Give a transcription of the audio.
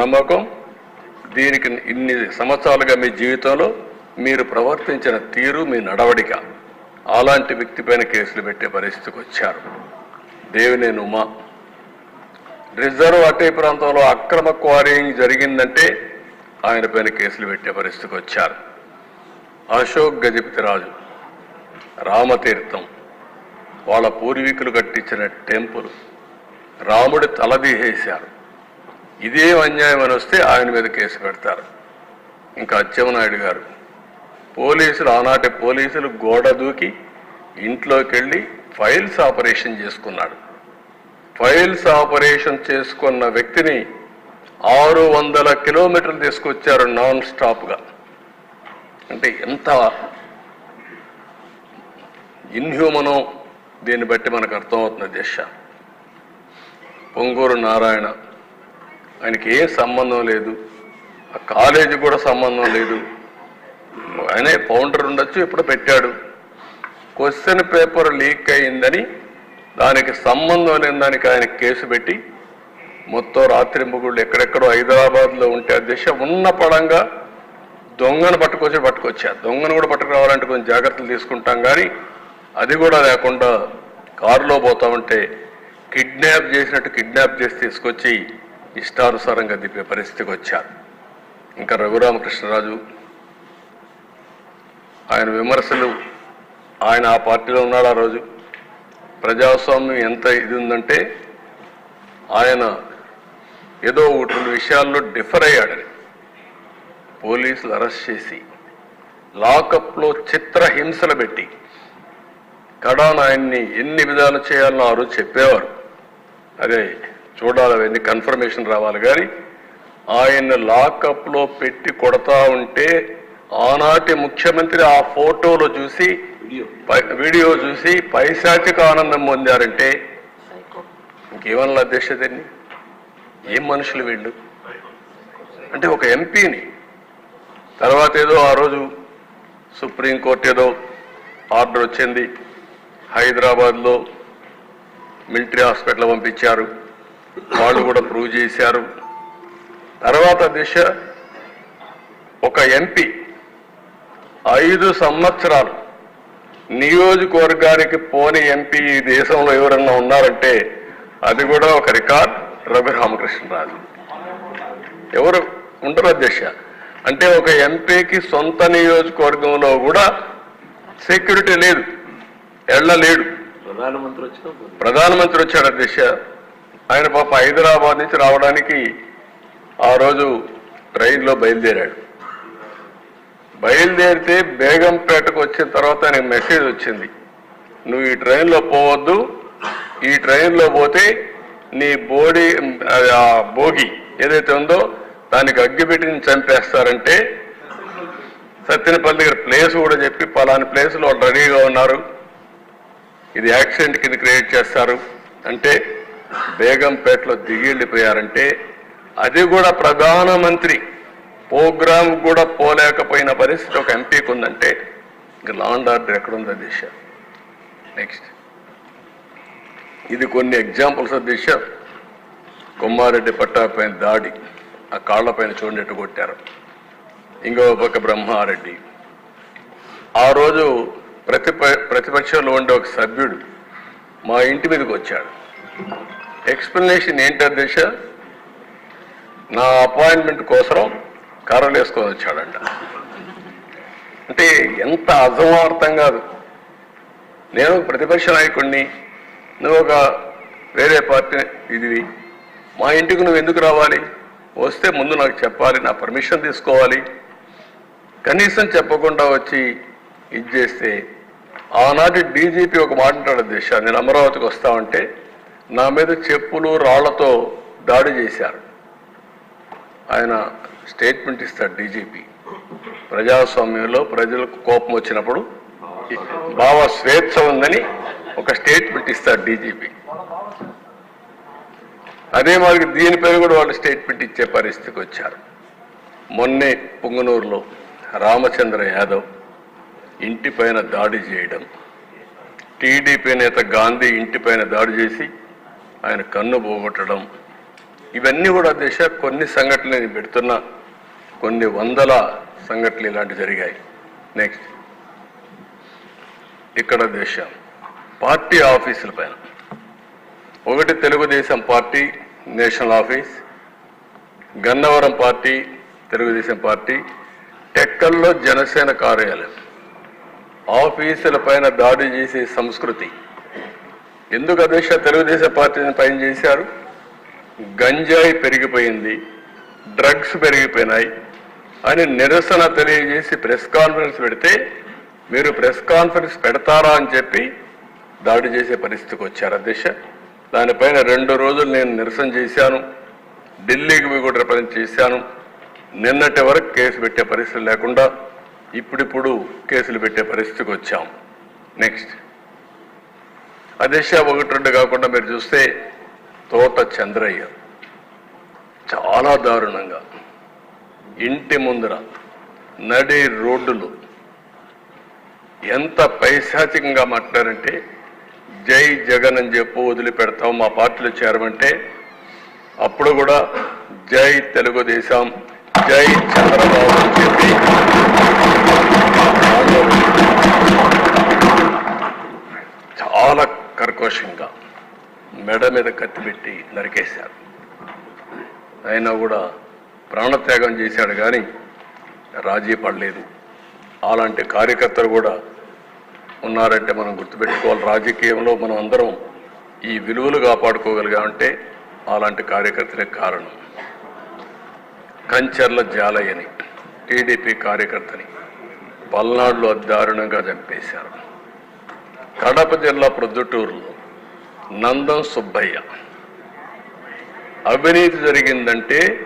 నమ్మకం దీనికి ఇన్ని సంవత్సరాలుగా మీ జీవితంలో మీరు ప్రవర్తించిన తీరు మీ నడవడిక అలాంటి వ్యక్తి పైన కేసులు పెట్టే పరిస్థితికి వచ్చారు. దేవినేని ఉమా రిజర్వ్ అటవీ ప్రాంతంలో అక్రమ క్వారీయింగ్ జరిగిందంటే ఆయన పైన కేసులు పెట్టే పరిస్థితికి వచ్చారు. అశోక్ గజపతిరాజు రామతీర్థం వాళ్ళ పూర్వీకులు కట్టించిన టెంపుల్ రాముడి తలదీసేశారు ఇదే అన్యాయం అని వస్తే ఆయన మీద కేసు పెడతారు. ఇంకా అచ్చెమనాయుడు గారు పోలీసులు ఆనాటి పోలీసులు గోడ దూకి ఇంట్లోకి వెళ్ళి ఫైల్స్ ఆపరేషన్ చేసుకున్నాడు. ఫైల్స్ ఆపరేషన్ చేసుకున్న వ్యక్తిని ఆరు వందల కిలోమీటర్లు తీసుకొచ్చారు నాన్ స్టాప్గా. అంటే ఎంత ఇన్హ్యూమనో దీన్ని బట్టి మనకు అర్థమవుతుంది దిశ. పొంగూరు నారాయణ ఆయనకి ఏ సంబంధం లేదు. ఆ కాలేజీ కూడా సంబంధం లేదు. ఆయనే ఫౌండర్ ఉండొచ్చు ఇప్పుడు పెట్టాడు. క్వశ్చన్ పేపర్ లీక్ అయిందని దానికి సంబంధం లేని దానికి ఆయన కేసు పెట్టి మొత్తం రాత్రి ముగుళ్ళు ఎక్కడెక్కడో హైదరాబాద్లో ఉంటే ఆ దిశ ఉన్న పడంగా దొంగను పట్టుకొచ్చి పట్టుకొచ్చారు దొంగను కూడా పట్టుకురావాలంటే కొంచెం జాగ్రత్తలు తీసుకుంటాం కానీ అది కూడా లేకుండా కారులో పోతామంటే కిడ్నాప్ చేసినట్టు కిడ్నాప్ చేసి తీసుకొచ్చి ఇష్టానుసారంగా దిప్పే పరిస్థితికి వచ్చారు. ఇంకా రఘురామకృష్ణరాజు ఆయన విమర్శలు ఆయన ఆ పార్టీలో ఉన్నాడు ఆ రోజు. ప్రజాస్వామ్యం ఎంత ఇది ఉందంటే ఆయన ఏదో ఒకటి రెండు విషయాల్లో డిఫర్ అయ్యాడని. పోలీసులు అరెస్ట్ చేసి లాకప్లో చిత్రహింసలు పెట్టి కడాన్ ఆయన్ని ఎన్ని విధాలు చేయాలనో ఆ రోజు చెప్పేవారు. అదే చూడాలి అవన్నీ కన్ఫర్మేషన్ రావాలి. కానీ ఆయన లాకప్లో పెట్టి కొడతా ఉంటే ఆనాటి ముఖ్యమంత్రి ఆ ఫోటోలో చూసి పై- వీడియో చూసి పైశాచిక ఆనందం పొందారంటే ఇంకేమన్నా అధ్యక్ష దీన్ని ఏం మనుషులు వీళ్ళు? అంటే ఒక ఎంపీని తర్వాత ఏదో ఆ రోజు సుప్రీంకోర్టు ఏదో ఆర్డర్ వచ్చింది. హైదరాబాద్లో మిలిటరీ హాస్పిటల్ పంపించారు. వాళ్ళు కూడా ప్రూవ్ చేశారు. తర్వాత దిశ ఒక ఎంపీ. ఐదు సంవత్సరాలు నియోజకవర్గానికి పోని ఎంపీ ఈ దేశంలో ఎవరన్నా ఉన్నారంటే అది కూడా ఒక రికార్డ్ రఘు రామకృష్ణరాజు ఎవరు ఉండరు అధ్యక్ష. అంటే ఒక ఎంపీకి సొంత నియోజకవర్గంలో కూడా సెక్యూరిటీ లేదు. ఎళ్ళలేడు. ప్రధానమంత్రి వచ్చిన ప్రధానమంత్రి వచ్చాడు అధ్యక్ష. ఆయన పాప హైదరాబాద్ నుంచి రావడానికి ఆ రోజు ట్రైన్లో బయలుదేరాడు. బయలుదేరితే బేగంపేటకు వచ్చిన తర్వాత ఆయనకు మెసేజ్ వచ్చింది. నువ్వు ఈ ట్రైన్లో పోవద్దు ఈ ట్రైన్లో పోతే నీ బోడీ ఆ భోగి ఏదైతే ఉందో దానికి అగ్గిపెట్టిని చంపేస్తారంటే సత్యనపల్లి దగ్గర ప్లేస్ కూడా చెప్పి పలాని ప్లేస్లో వాళ్ళు రెడీగా ఉన్నారు. ఇది యాక్సిడెంట్ కింద క్రియేట్ చేస్తారు. అంటే బేగంపేటలో దిగి వెళ్ళిపోయారంటే అది కూడా ప్రధానమంత్రి ప్రోగ్రామ్ కూడా పోలేకపోయిన పరిస్థితి ఒక ఎంపీకి ఉందంటే ఇంక లాండ్ ఆర్డర్ ఎక్కడుంది దిశ. నెక్స్ట్ ఇది కొన్ని ఎగ్జాంపుల్స్ దిశ. కొమ్మారెడ్డి పట్టాపైన దాడి. ఆ కాళ్ళపైన చూడనట్టు కొట్టారు. ఇంకో పక్క బ్రహ్మారెడ్డి. ఆ రోజు ప్రతిప ప్రతిపక్షంలో ఉండే ఒక సభ్యుడు మా ఇంటి మీదకి వచ్చాడు. ఎక్స్ప్లెనేషన్ ఏంటంటే అధ్యక్ష నా అపాయింట్మెంట్ కోసం కర్రలు వేసుకొని వచ్చాడంట. అంటే ఎంత అసమార్థం కాదు. నేను ప్రతిపక్ష నాయకుడిని నువ్వు ఒక వేరే పార్టీ ఇది మా ఇంటికి నువ్వు ఎందుకు రావాలి? వస్తే ముందు నాకు చెప్పాలి నా పర్మిషన్ తీసుకోవాలి. కనీసం చెప్పకుండా వచ్చి ఇది చేస్తే ఆనాటి డీజీపీ ఒక మాట అంటాడు దిశ నేను అమరావతికి వస్తామంటే నా మీద చెప్పులు రాళ్ళతో దాడి చేశారు. ఆయన స్టేట్మెంట్ ఇస్తాడు డీజీపీ. ప్రజాస్వామ్యంలో ప్రజలకు కోపం వచ్చినప్పుడు భావ స్వేచ్ఛ ఉందని ఒక స్టేట్మెంట్ ఇస్తాడు డీజీపీ. అదే మరి దీనిపైన కూడా వాళ్ళు స్టేట్మెంట్ ఇచ్చే పరిస్థితికి వచ్చారు. మొన్నే పుంగనూరులో రామచంద్ర యాదవ్ ఇంటిపైన దాడి చేయడం టీడీపీ నేత గాంధీ ఇంటిపైన దాడి చేసి ఆయన కన్ను పోగొట్టడం. ఇవన్నీ కూడా దిశ కొన్ని సంఘటనలు నేను పెడుతున్నా. కొన్ని వందల సంఘటనలు ఇలాంటివి జరిగాయి. నెక్స్ట్ ఇక్కడ దిశ. పార్టీ ఆఫీసుల పైన. ఒకటి Telugu Desam party national office. Gannavaram party Telugu Desam party. టెక్కల్లో Janasena కార్యాలయం. ఆఫీసుల పైన దాడి చేసే సంస్కృతి. ఎందుకు అధ్యక్ష తెలుగుదేశం పార్టీని పైన చేశారు? గంజాయి పెరిగిపోయింది డ్రగ్స్ పెరిగిపోయినాయి అని నిరసన తెలియజేసి ప్రెస్ కాన్ఫరెన్స్ పెడితే మీరు ప్రెస్ కాన్ఫరెన్స్ పెడతారా అని చెప్పి దాడి చేసే పరిస్థితికి వచ్చారు అధ్యక్ష. దానిపైన రెండు రోజులు నేను నిరసన చేశాను ఢిల్లీకి పోయి కూడా రిప్రజెంట్ చేశాను. నిన్నటి వరకు కేసు పెట్టే పరిస్థితి లేకుండా ఇప్పుడిప్పుడు కేసులు పెట్టే పరిస్థితికి వచ్చాం. నెక్స్ట్. అధ్యక్ష ఒకటి రెండు కాకుండా మీరు చూస్తే తోట చంద్రయ్య. చాలా దారుణంగా. ఇంటి ముందర నడి రోడ్డులు. ఎంత పైశాచికంగా మాట్లాడారంటే జై జగన్ అని చెప్పు వదిలిపెడతాం మా పార్టీలో చేరమంటే అప్పుడు కూడా జై తెలుగుదేశం జై చంద్రబాబు అని చెప్పి కర్కోశంగా మెడ మీద కత్తి పెట్టి నరికేశారు. అయినా కూడా ప్రాణత్యాగం చేశాడు కానీ రాజీ పడలేదు. అలాంటి కార్యకర్తలు కూడా ఉన్నారంటే మనం గుర్తుపెట్టుకోవాలి. రాజకీయంలో మనం అందరం ఈ విలువలు కాపాడుకోగలిగామంటే అలాంటి కార్యకర్తలే కారణం. కంచర్ల జాలయ్యని టీడీపీ కార్యకర్తని పల్నాడులో దారుణంగా చంపేశారు. కడప జిల్లా ప్రొద్దుటూరులో నందం సుబ్బయ్య. అవినీతి జరిగిందంటే